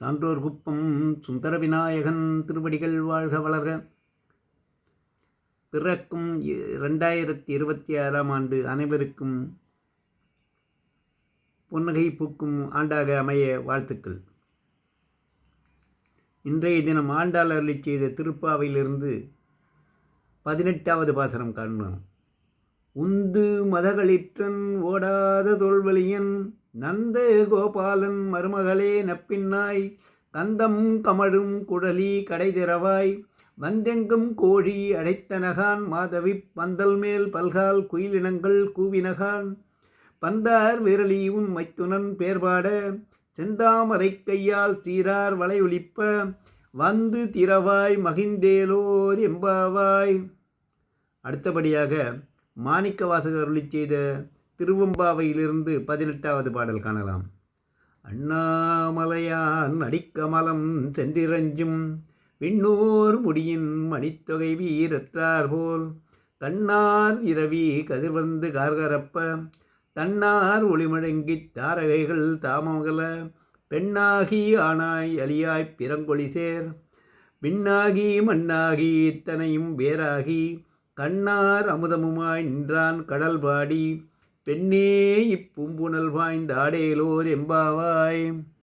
சான்றோர் குப்பம் சுந்தர விநாயகன் திருவடிகள் வாழ்க வளர்க. பிறக்கும் ரெண்டாயிரத்தி இருபத்தி ஆறாம் ஆண்டு அனைவருக்கும் புன்னகை பூக்கும் ஆண்டாக அமைய வாழ்த்துக்கள். இன்றைய தினம் ஆண்டாள் செய்த திருப்பாவையிலிருந்து பதினெட்டாவது பாசனம் காண்போம். உந்து மதகளிற்றன் ஓடாத தோல்வழியன் நந்த கோபாலன் மருமகளே நப்பின்னாய் கந்தம் கமழும் குடலி கடை திறவாய் வந்தெங்கும் கோழி அடைத்தனகான் மாதவி பந்தல் மேல் பல்கால் குயிலினங்கள் கூவினகான். பந்தார் விரலி உன் மைத்துனன் பேர்பாட செந்தாமரை கையால் சீரார் வளையொலிப்ப வந்து திறவாய் மகிழ்ந்தேலோர் எம்பாவாய். அடுத்தபடியாக மாணிக்க வாசகர் அருளி செய்த திருவம்பாவையிலிருந்து பதினெட்டாவது பாடல் காணலாம். அண்ணாமலையான் அடிக்கமலம் சென்றிரஞ்சும் விண்ணூர் முடியின் மணித்தொகை வீரற்றார் போல். கண்ணார் இரவி கதிர்வந்து கார்கரப்ப தன்னார் ஒளிமழங்கித் தாரகைகள் தாமகல பெண்ணாகி ஆனாய் அலியாய் பிறங்கொழி சேர். விண்ணாகி மண்ணாகி இத்தனையும் வேறாகி கண்ணார் அமுதமுமாய் நின்றான் கடல் பாடி பெண்ணே இப்பூம்புணல் வாய்ந்த ஆடேலோர் எம்பாவாய்.